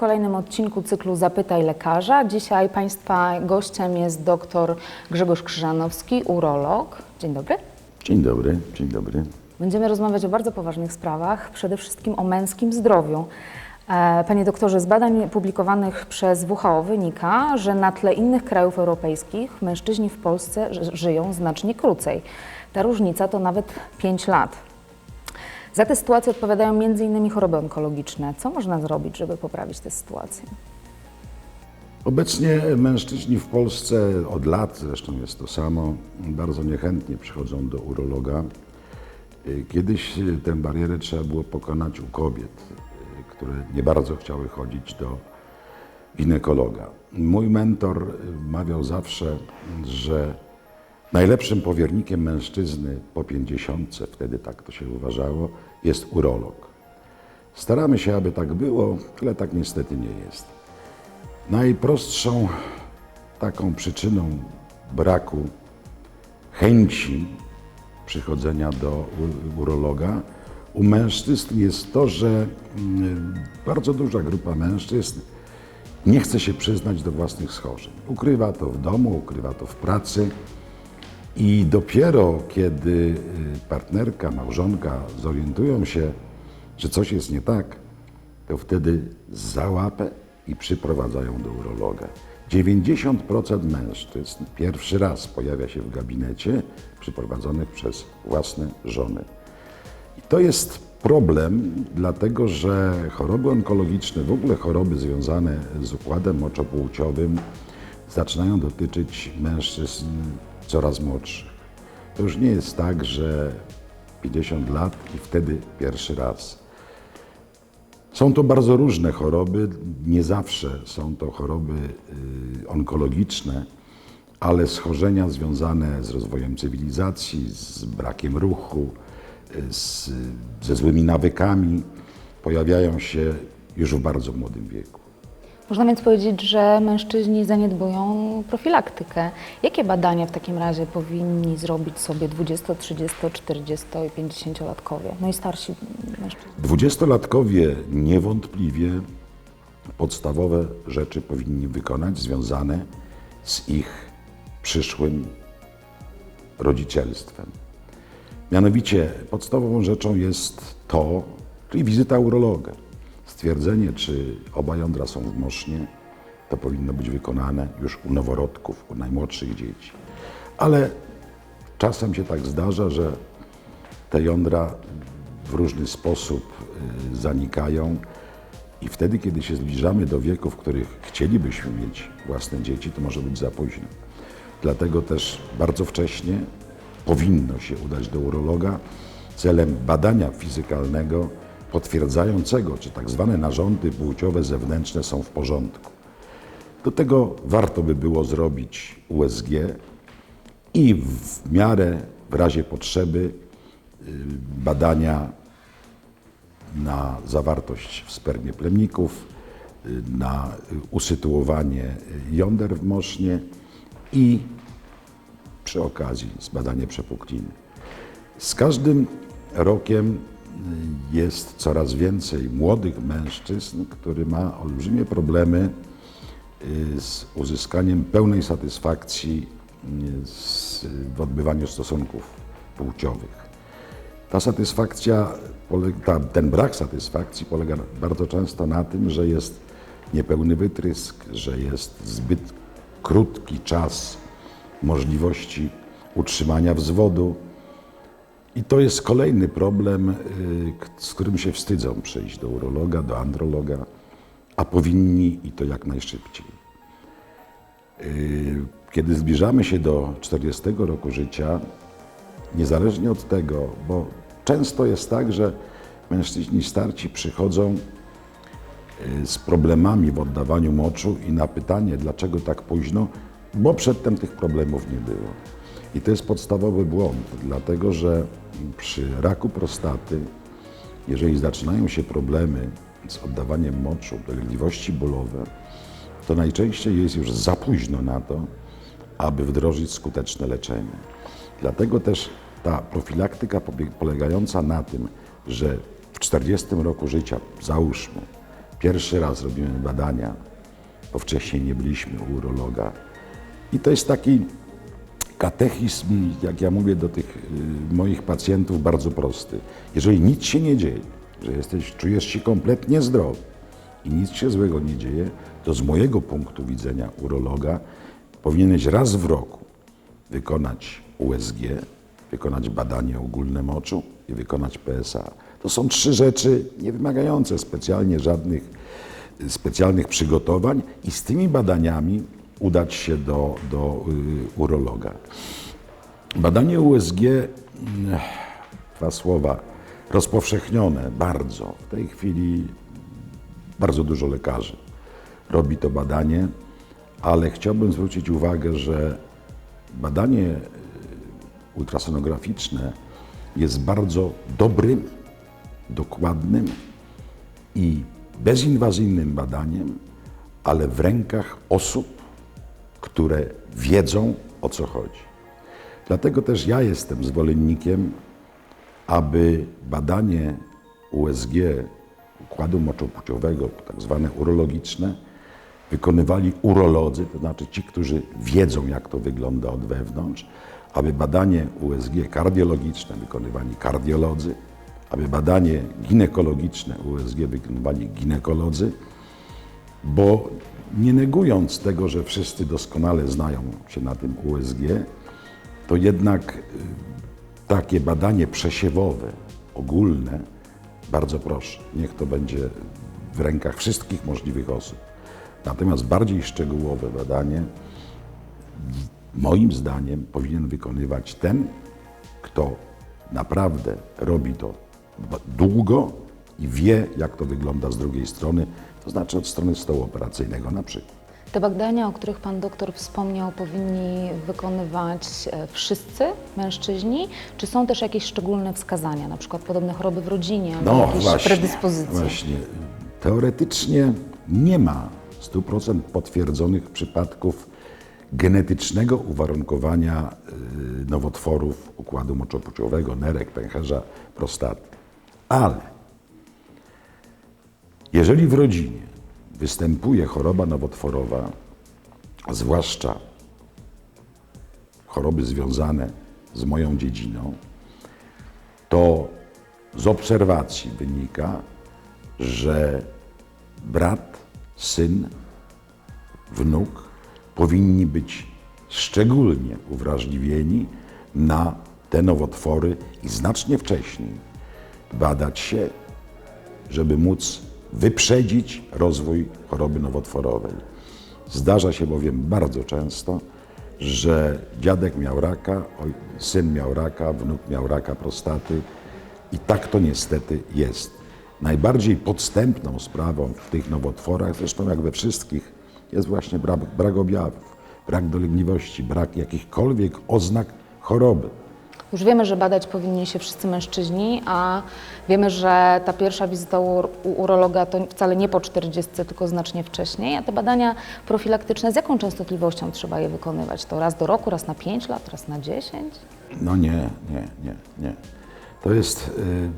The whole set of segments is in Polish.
Kolejnym odcinku cyklu Zapytaj lekarza. Dzisiaj Państwa gościem jest dr Grzegorz Krzyżanowski, urolog. Dzień dobry. Dzień dobry, dzień dobry. Będziemy rozmawiać o bardzo poważnych sprawach, przede wszystkim o męskim zdrowiu. E, Panie doktorze, z badań publikowanych przez WHO wynika, że na tle innych krajów europejskich mężczyźni w Polsce ży- żyją znacznie krócej. Ta różnica to nawet 5 lat. Za tę sytuację odpowiadają m.in. choroby onkologiczne. Co można zrobić, żeby poprawić tę sytuację? Obecnie mężczyźni w Polsce od lat, zresztą jest to samo, bardzo niechętnie przychodzą do urologa. Kiedyś tę barierę trzeba było pokonać u kobiet, które nie bardzo chciały chodzić do ginekologa. Mój mentor mawiał zawsze, że najlepszym powiernikiem mężczyzny po pięćdziesiątce, wtedy tak to się uważało, jest urolog. Staramy się, aby tak było, ale tak niestety nie jest. Najprostszą taką przyczyną braku chęci przychodzenia do urologa u mężczyzn jest to, że mm, bardzo duża grupa mężczyzn nie chce się przyznać do własnych schorzeń. Ukrywa to w domu, ukrywa to w pracy i dopiero kiedy y, partnerka, małżonka zorientują się, że coś jest nie tak, to wtedy za łapę i przyprowadzają do urologa. 90% mężczyzn pierwszy raz pojawia się w gabinecie przyprowadzonych przez własne żony. I to jest problem, dlatego że choroby onkologiczne, w ogóle choroby związane z układem moczopłciowym zaczynają dotyczyć mężczyzn coraz młodszych. To już nie jest tak, że 50 lat i wtedy pierwszy raz. Są to bardzo różne choroby, nie zawsze są to choroby y, onkologiczne, ale schorzenia związane z rozwojem cywilizacji, z brakiem ruchu, y, z, ze złymi nawykami pojawiają się już w bardzo młodym wieku. Można więc powiedzieć, że mężczyźni zaniedbują profilaktykę. Jakie badania w takim razie powinni zrobić sobie 20, 30, 40 i 50-latkowie, no i starsi mężczyźni? Dwudziestolatkowie niewątpliwie podstawowe rzeczy powinni wykonać związane z ich przyszłym rodzicielstwem. Mianowicie podstawową rzeczą jest to, czyli wizyta urologa. Stwierdzenie, czy oba jądra są w mosznie, to powinno być wykonane już u noworodków, u najmłodszych dzieci. Ale czasem się tak zdarza, że te jądra w różny sposób y, zanikają i wtedy, kiedy się zbliżamy do wieku, w których chcielibyśmy mieć własne dzieci, to może być za późno. Dlatego też bardzo wcześnie powinno się udać do urologa celem badania fizykalnego potwierdzającego, czy tak zwane narządy płciowe zewnętrzne są w porządku. Do tego warto by było zrobić USG i w miarę, w razie potrzeby, y, badania na zawartość w spermie plemników, y, na usytuowanie jąder w mosznie i przy okazji zbadanie przepukliny. Z każdym rokiem jest coraz więcej młodych mężczyzn, który ma olbrzymie problemy y, z uzyskaniem pełnej satysfakcji y, w odbywaniu stosunków płciowych. Ta satysfakcja, ten brak satysfakcji polega bardzo często na tym, że jest niepełny wytrysk, że jest zbyt krótki czas możliwości utrzymania wzwodu. I to jest kolejny problem, y, z którym się wstydzą przyjść do urologa, do androloga, a powinni i to jak najszybciej. Y, Kiedy zbliżamy się do 40 roku życia, niezależnie od tego, bo często jest tak, że mężczyźni starci przychodzą y, z problemami w oddawaniu moczu i na pytanie, dlaczego tak późno, bo przedtem tych problemów nie było. I to jest podstawowy błąd, dlatego że przy raku prostaty, jeżeli zaczynają się problemy z oddawaniem moczu, dolegliwości bólowe, to najczęściej jest już za późno na to, aby wdrożyć skuteczne leczenie. Dlatego też ta profilaktyka polegająca na tym, że w 40 roku życia, załóżmy, Pierwszy raz robimy badania, bo wcześniej nie byliśmy u urologa. I to jest taki katechizm, jak ja mówię do tych y, moich pacjentów, bardzo prosty. Jeżeli nic się nie dzieje, że jesteś, czujesz się kompletnie zdrowy i nic się złego nie dzieje, to z mojego punktu widzenia urologa powinieneś raz w roku wykonać USG, wykonać badanie ogólne moczu i wykonać PSA. To są trzy rzeczy nie wymagające specjalnie żadnych y, specjalnych przygotowań i z tymi badaniami udać się do, do y, urologa. Badanie USG, dwa słowa, rozpowszechnione bardzo. W tej chwili bardzo dużo lekarzy robi to badanie, ale chciałbym zwrócić uwagę, że badanie y, ultrasonograficzne jest bardzo dobrym, dokładnym i bezinwazyjnym badaniem, ale w rękach osób, które wiedzą o co chodzi. Dlatego też ja jestem zwolennikiem, aby badanie USG układu moczopłciowego, tak zwane urologiczne, wykonywali urolodzy, to znaczy ci, którzy wiedzą, jak to wygląda od wewnątrz, aby badanie USG kardiologiczne wykonywali kardiolodzy, aby badanie ginekologiczne USG wykonywali ginekolodzy, bo nie negując tego, że wszyscy doskonale znają się na tym USG, to jednak y, takie badanie przesiewowe, ogólne, bardzo proszę, niech to będzie w rękach wszystkich możliwych osób. Natomiast bardziej szczegółowe badanie, moim zdaniem, powinien wykonywać ten, kto naprawdę robi to długo i wie, jak to wygląda z drugiej strony, to znaczy od strony stołu operacyjnego na przykład. Te badania, o których Pan doktor wspomniał, powinni wykonywać e, wszyscy mężczyźni? Czy są też jakieś szczególne wskazania, na przykład podobne choroby w rodzinie albo jakieś predyspozycje? No Właśnie. Teoretycznie nie ma 100% potwierdzonych przypadków genetycznego uwarunkowania y, nowotworów układu moczopłciowego, nerek, pęcherza, prostaty. Ale jeżeli w rodzinie występuje choroba nowotworowa, a zwłaszcza choroby związane z moją dziedziną, to z obserwacji wynika, że brat, syn, wnuk powinni być szczególnie uwrażliwieni na te nowotwory i znacznie wcześniej badać się, żeby móc wyprzedzić rozwój choroby nowotworowej. Zdarza się bowiem bardzo często, że dziadek miał raka, syn miał raka, wnuk miał raka prostaty i tak to niestety jest. Najbardziej podstępną sprawą w tych nowotworach, zresztą jak we wszystkich, jest właśnie brak, brak objawów, brak dolegliwości, brak jakichkolwiek oznak choroby. Już wiemy, że badać powinni się wszyscy mężczyźni, a wiemy, że ta pierwsza wizyta u, urologa to wcale nie po 40, tylko znacznie wcześniej. A te badania profilaktyczne, z jaką częstotliwością trzeba je wykonywać? To raz do roku, raz na 5 lat, raz na 10? No nie, nie, nie, nie. To jest, y,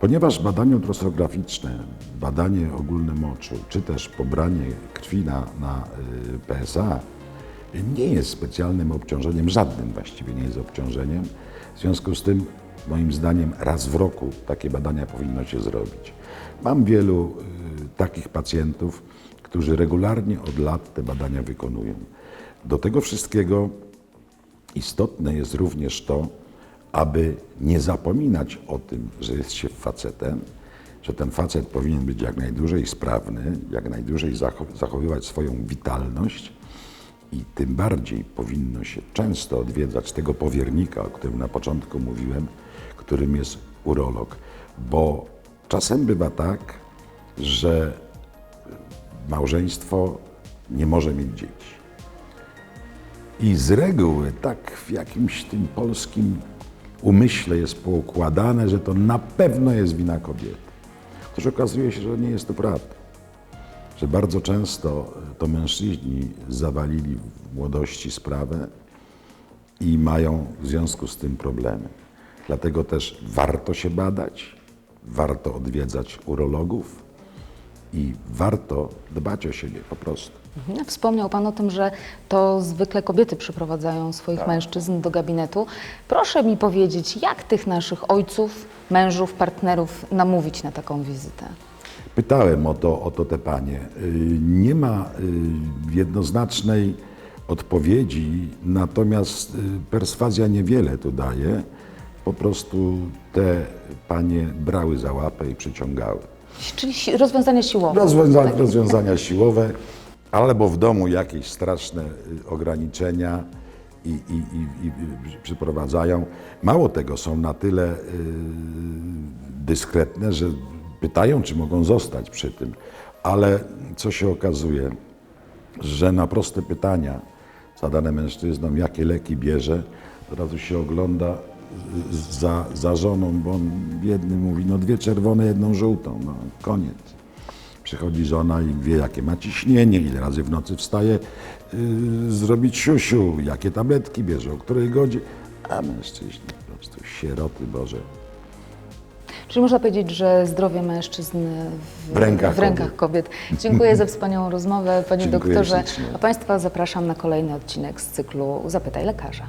ponieważ badanie ultrasonograficzne, badanie ogólne moczu, czy też pobranie krwi na, na y, PSA nie jest specjalnym obciążeniem, żadnym właściwie nie jest obciążeniem. W związku z tym, moim zdaniem, raz w roku takie badania powinno się zrobić. Mam wielu y, takich pacjentów, którzy regularnie od lat te badania wykonują. Do tego wszystkiego Istotne jest również to, aby nie zapominać o tym, że jest się facetem, że ten facet powinien być jak najdłużej sprawny, jak najdłużej zachow- zachowywać swoją witalność i tym bardziej powinno się często odwiedzać tego powiernika, o którym na początku mówiłem, którym jest urolog, bo czasem bywa tak, że małżeństwo nie może mieć dzieci. I z reguły tak w jakimś tym polskim umyśle jest poukładane, że to na pewno jest wina kobiety. Otóż okazuje się, że nie jest to prawda. Że bardzo często to mężczyźni zawalili w młodości sprawę i mają w związku z tym problemy. Dlatego też warto się badać, warto odwiedzać urologów i warto dbać o siebie po prostu. Mhm. Wspomniał Pan o tym, że to zwykle kobiety przyprowadzają swoich mężczyzn do gabinetu. Proszę mi powiedzieć, jak tych naszych ojców, mężów, partnerów namówić na taką wizytę? Pytałem o to, o to te panie. Y, Nie ma y, jednoznacznej odpowiedzi, natomiast y, perswazja niewiele tu daje. Po prostu te panie brały za łapę i przyciągały. Czyli si- rozwiązania siłowe. Rozwiąza rozwiązania siłowe, albo w domu jakieś straszne ograniczenia i, i, i, i przyprowadzają. Mało tego, są na tyle dyskretne, że pytają, czy mogą zostać przy tym. Ale co się okazuje, że na proste pytania zadane mężczyznom, jakie leki bierze, od razu się ogląda za, za żoną, bo on biedny mówi, no dwie czerwone, jedną żółtą, no koniec. Przychodzi żona i wie, jakie ma ciśnienie, ile razy w nocy wstaje, yy, zrobić siusiu, jakie tabletki bierze, o której godzinie, a mężczyźni po prostu sieroty Boże. Czyli można powiedzieć, że zdrowie mężczyzn w, W rękach w rękach kobiet. Dziękuję za wspaniałą rozmowę, panie Dziękuję doktorze. ślicznie. A państwa zapraszam na kolejny odcinek z cyklu Zapytaj lekarza.